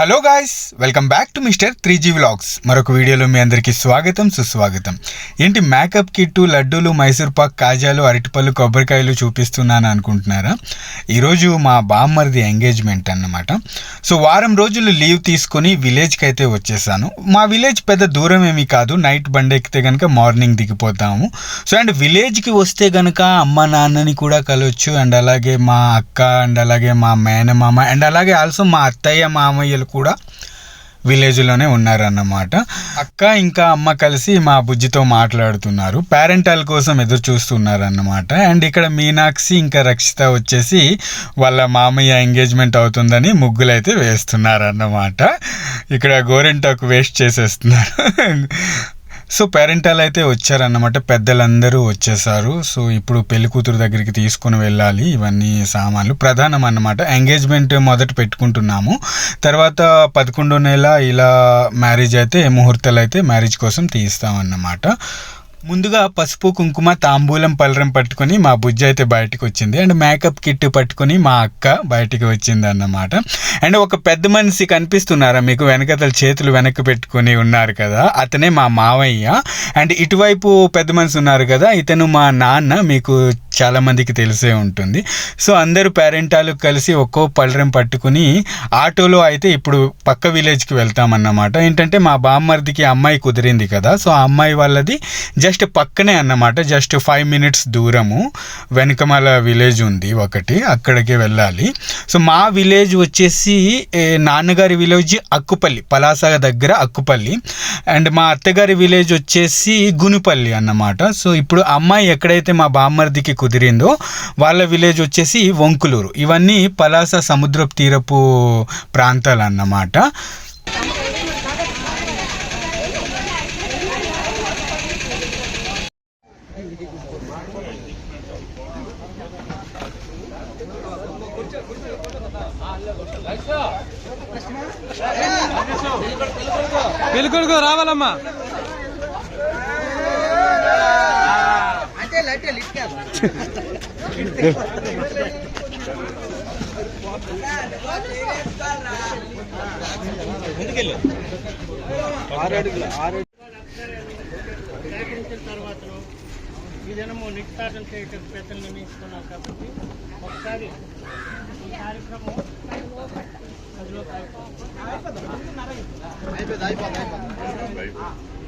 Hello guys welcome back to mister three G vlogs మరొక వీడియోలో మీ అందరికీ స్వాగతం సుస్వాగతం. ఏంటి మేకప్ కిట్టు లడ్డూలు మైసూర్ పాక్ కాజాలు అరటిపళ్ళు కొబ్బరికాయలు చూపిస్తున్నాను అనుకుంటున్నారా? ఈరోజు మా బామ్మర్ది ఎంగేజ్మెంట్ అన్నమాట. సో వారం రోజులు లీవ్ తీసుకొని విలేజ్కి అయితే వచ్చేసాను. మా విలేజ్ పెద్ద దూరం ఏమీ కాదు. నైట్ బండి ఎక్కితే కనుక మార్నింగ్ దిగిపోతాము. సో అండ్ విలేజ్కి వస్తే కనుక అమ్మ నాన్నని కూడా కలవచ్చు. అండ్ అలాగే మా అక్క అండ్ అలాగే మా మేనమామ అండ్ అలాగే ఆల్సో మా అత్తయ్య మామయ్యలు కూడా విలేజ్లోనే ఉన్నారన్నమాట. అక్క ఇంకా అమ్మ కలిసి మా బుజ్జితో మాట్లాడుతున్నారు. పేరెంటల్ కోసం ఎదురు చూస్తున్నారన్నమాట. అండ్ ఇక్కడ మీనాక్షి ఇంకా రక్షిత వచ్చేసి వాళ్ళ మామయ్య ఎంగేజ్మెంట్ అవుతుందని ముగ్గులు అయితే వేస్తున్నారు అన్నమాట ఇక్కడ గోరెంటాకు వేస్ట్ చేసేస్తున్నారు. సో పేరెంటాలు అయితే వచ్చారన్నమాట. పెద్దలందరూ వచ్చేసారు. సో ఇప్పుడు పెళ్ళి కూతురు దగ్గరికి తీసుకొని వెళ్ళాలి ఇవన్నీ సామాన్లు. ప్రధానం అన్నమాట. ఎంగేజ్మెంట్ మొదట పెట్టుకుంటున్నాము. తర్వాత పదకొండో నెల ఇలా మ్యారేజ్ అయితే ముహూర్తాలు అయితే మ్యారేజ్ కోసం తీస్తామన్నమాట. ముందుగా పసుపు కుంకుమ తాంబూలం పలరం పట్టుకొని మా బుజ్జి అయితే బయటకు వచ్చింది. అండ్ మేకప్ కిట్ పట్టుకొని మా అక్క బయటికి వచ్చింది అన్నమాట. అండ్ ఒక పెద్ద మనిషి కనిపిస్తున్నారా మీకు? వెనకతల చేతులు వెనక్కి పెట్టుకొని ఉన్నారు కదా. అతనే మా మావయ్య. అండ్ ఇటువైపు పెద్ద మనిషి ఉన్నారు కదా. ఇతను మా నాన్న. మీకు చాలామందికి తెలిసే ఉంటుంది. సో అందరూ పేరెంటాలు కలిసి ఒక్కో పలరం పట్టుకుని ఆటోలో అయితే ఇప్పుడు పక్క విలేజ్కి వెళ్తామన్నమాట. ఏంటంటే మా బామ్మర్దికి అమ్మాయి కుదిరింది కదా. సో ఆ అమ్మాయి వాళ్ళది జస్ట్ పక్కనే అన్నమాట. జస్ట్ ఫైవ్ మినిట్స్ దూరము. వెనకమాల విలేజ్ ఉంది ఒకటి అక్కడికి వెళ్ళాలి. సో మా విలేజ్ వచ్చేసి నాన్నగారి విలేజ్ అక్కుపల్లి పలాస దగ్గర అక్కుపల్లి. అండ్ మా అత్తగారి విలేజ్ వచ్చేసి గునుపల్లి అన్నమాట. సో ఇప్పుడు అమ్మాయి ఎక్కడైతే మా బామ్మర్దికి కుదిరిందో వాళ్ళ విలేజ్ వచ్చేసి వంకులూరు. ఇవన్నీ పలాస సముద్రపు తీరపు ప్రాంతాలు అన్నమాట పెళ్ళికొడుకు రావాలమ్మా. తర్వాత ఈ దినము నిశ్చితార్థం చేయటం పెద్దలు నియమిస్తున్నాం కాబట్టి ఒకసారి ఈ కార్యక్రమం కార్యక్రమం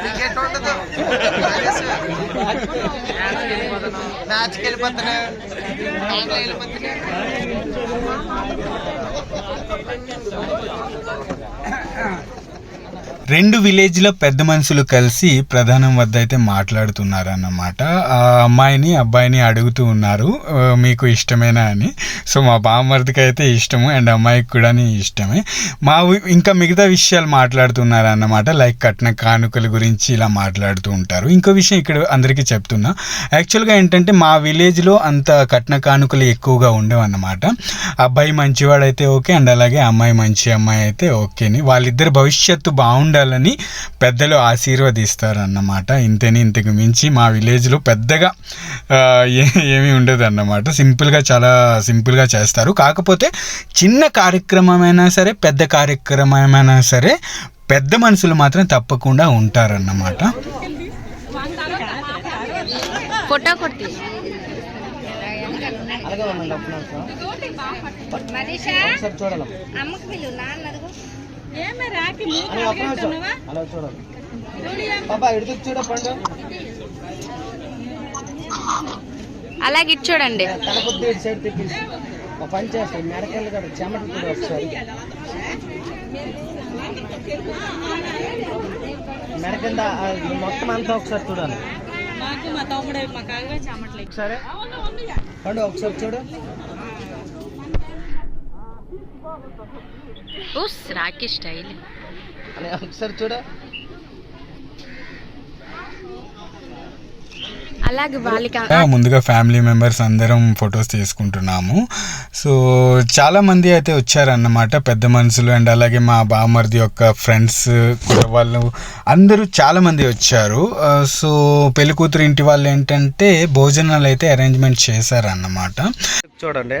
ಕ್ರಿಕೆಟ್ ಹೊಡೆದು ನಾಚಿಕೆಲಿ ಬಂದನೆ? ಆಂಗ್ಲೆಯಲ್ಲಿ ಬಂದನೆ? రెండు విలేజ్లో పెద్ద మనుషులు కలిసి ప్రధానం వద్ద అయితే మాట్లాడుతున్నారు అన్నమాట ఆ అమ్మాయిని అబ్బాయిని అడుగుతూ ఉన్నారు. మీకు ఇష్టమేనా అని. సో మా బామ్మర్దికి అయితే ఇష్టము అండ్ అమ్మాయికి కూడా ఇష్టమే. మా ఇంకా మిగతా విషయాలు మాట్లాడుతున్నారు అన్నమాట లైక్ కట్న కానుకల గురించి ఇలా మాట్లాడుతూ ఉంటారు. ఇంకో విషయం ఇక్కడ అందరికీ చెప్తున్నా. యాక్చువల్గా ఏంటంటే మా విలేజ్లో అంత కట్న కానుకలు ఎక్కువగా ఉండేవన్నమాట. అన్నమాట అబ్బాయి మంచివాడైతే ఓకే అండ్ అలాగే అమ్మాయి మంచి అమ్మాయి అయితే ఓకేని. వాళ్ళిద్దరు భవిష్యత్తు బాగుండాలని పెద్దలు ఆశీర్వదిస్తారు అన్నమాట ఇంతని ఇంతకు మించి మా విలేజ్లో పెద్దగా ఏమీ ఉండదు అన్నమాట సింపుల్గా చాలా సింపుల్గా చేస్తారు. కాకపోతే చిన్న కార్యక్రమమైనా సరే పెద్ద కార్యక్రమమైనా సరే పెద్ద మనుషులు మాత్రం తప్పకుండా ఉంటారన్నమాట. ఫోటో కొట్టి. చూడాలి. పాపా ఇడికి చూడ పండు. అలాగే ఇటు చూడండి. పని చేస్తాయి మెడకెళ్ళి కూడా చెమట కూడా ఒకసారి మొత్తం అంతా ఒకసారి చూడాలి. మాకు మా తమ్ముడు మా కాగా చామట్లే. ఒకసారి పండు ఒకసారి చూడు. ఉస్ రాకి స్టైల్. అనే ఒకసారి చూడ. ముందుగా ఫ్యామిలీ మెంబర్స్ అందరం ఫొటోస్ తీసుకుంటున్నాము. సో చాలా మంది అయితే వచ్చారన్నమాట పెద్ద మనుషులు అండ్ అలాగే మా బామర్ది యొక్క ఫ్రెండ్స్ వాళ్ళు. అందరూ చాలా మంది వచ్చారు సో పెళ్ళి కూతురు ఇంటి వాళ్ళు ఏంటంటే భోజనాలు అయితే అరేంజ్మెంట్ చేశారన్నమాట. చూడండి.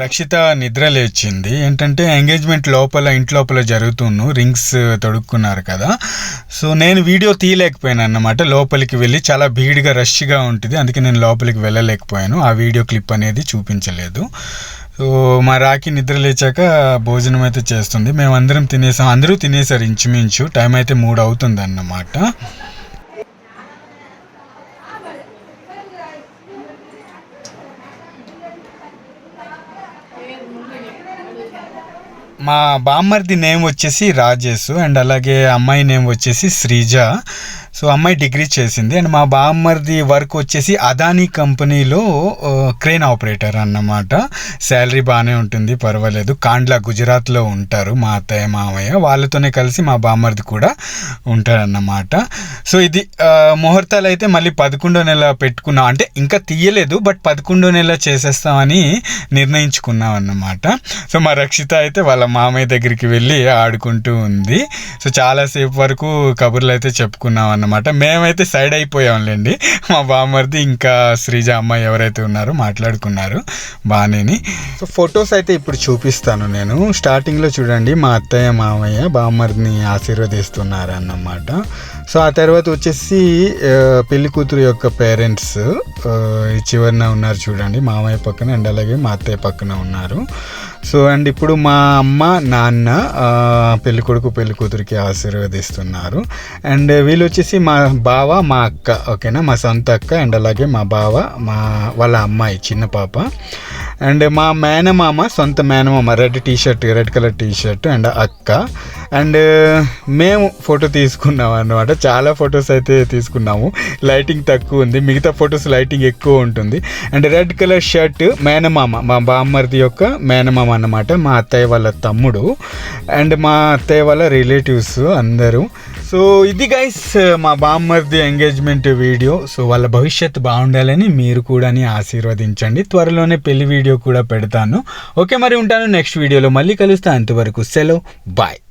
రక్షిత నిద్ర లేచింది. ఏంటంటే ఎంగేజ్మెంట్ లోపల ఇంటి లోపల జరుగుతున్ను రింగ్స్ తొడుక్కున్నారు కదా. సో నేను వీడియో తీయలేకపోయాను అన్నమాట. లోపలికి వెళ్ళి చాలా భీడిగా రష్గా ఉంటుంది. అందుకే నేను లోపలికి వెళ్ళలేకపోయాను. ఆ వీడియో క్లిప్ అనేది చూపించలేదు. సో మా రాకి నిద్ర లేచాక భోజనం అయితే చేస్తుంది. మేమందరం తినేసాం. అందరూ తినేసారు ఇంచుమించు. టైం అయితే మూడు అవుతుంది అన్నమాట. మా బామ్మర్ది నేమ్ వచ్చేసి రాజేష్ అండ్ అలాగే అమ్మాయి నేమ్ వచ్చేసి శ్రీజ. సో అమ్మాయి డిగ్రీ చేసింది అండ్ మా బామ్మర్ది వర్క్ వచ్చేసి అదానీ కంపెనీలో క్రేన్ ఆపరేటర్ అన్నమాట. శాలరీ బాగానే ఉంటుంది పర్వాలేదు. కాండ్లా గుజరాత్లో ఉంటారు మా అత్తయ్య మామయ్య. వాళ్ళతోనే కలిసి మా బామ్మర్ది కూడా ఉంటారన్నమాట. సో ఇది ముహూర్తాలు అయితే మళ్ళీ పదకొండో నెల పెట్టుకున్నాం అంటే ఇంకా తీయలేదు బట్ పదకొండో నెల చేసేస్తామని నిర్ణయించుకున్నాం అన్నమాట సో మా రక్షిత అయితే వాళ్ళ మామయ్య దగ్గరికి వెళ్ళి ఆడుకుంటూ ఉంది. సో చాలాసేపు వరకు కబుర్లు అయితే చెప్పుకున్నాం అన్నమాట మేమైతే సైడ్ అయిపోయాంలేండి. మా బామ్మర్ది ఇంకా శ్రీజ అమ్మాయి ఎవరైతే ఉన్నారో మాట్లాడుకున్నారు బాగానేని సో ఫొటోస్ అయితే ఇప్పుడు చూపిస్తాను నేను. స్టార్టింగ్లో చూడండి మా అత్తయ్య మామయ్య బామ్మర్దిని ఆశీర్వదిస్తున్నారు అన్నమాట సో ఆ తర్వాత వచ్చేసి పెళ్ళి కూతురు యొక్క పేరెంట్స్ చివరిన ఉన్నారు చూడండి మామయ్య పక్కన అండ్ అలాగే మా అత్తయ్య పక్కన ఉన్నారు. సో అండ్ ఇప్పుడు మా అమ్మ నాన్న పెళ్ళి కొడుకు పెళ్ళి కూతురికి ఆశీర్వదిస్తున్నారు. అండ్ వీళ్ళు వచ్చేసి మా బావ మా అక్క ఓకేనా? మా సొంత అక్క అండ్ అలాగే మా బావ మా వాళ్ళ అమ్మాయి చిన్న పాప. అండ్ మా మేనమామ సొంత మేనమామ red T shirt red colour T shirt and అక్క. అండ్ మేము ఫోటో తీసుకున్నాం అన్నమాట. చాలా ఫొటోస్ అయితే తీసుకున్నాము. లైటింగ్ తక్కువ ఉంది. మిగతా ఫొటోస్ లైటింగ్ ఎక్కువ ఉంటుంది. అండ్ రెడ్ కలర్ షర్ట్ మేనమామ మా బామ్మర్ది యొక్క మేనమామ అన్నమాట. మా అత్తయ్య వాళ్ళ తమ్ముడు. అండ్ మా అత్తయ్య వాళ్ళ రిలేటివ్స్ అందరూ. సో ఇది గైస్ మా బామ్మర్ది ఎంగేజ్మెంట్ వీడియో. సో వాళ్ళ భవిష్యత్తు బాగుండాలని మీరు కూడా ఆశీర్వదించండి. త్వరలోనే పెళ్ళి వీడియో కూడా పెడతాను. ఓకే మరి ఉంటాను. నెక్స్ట్ వీడియోలో మళ్ళీ కలుస్తాను అంతవరకు సెలవు. బాయ్.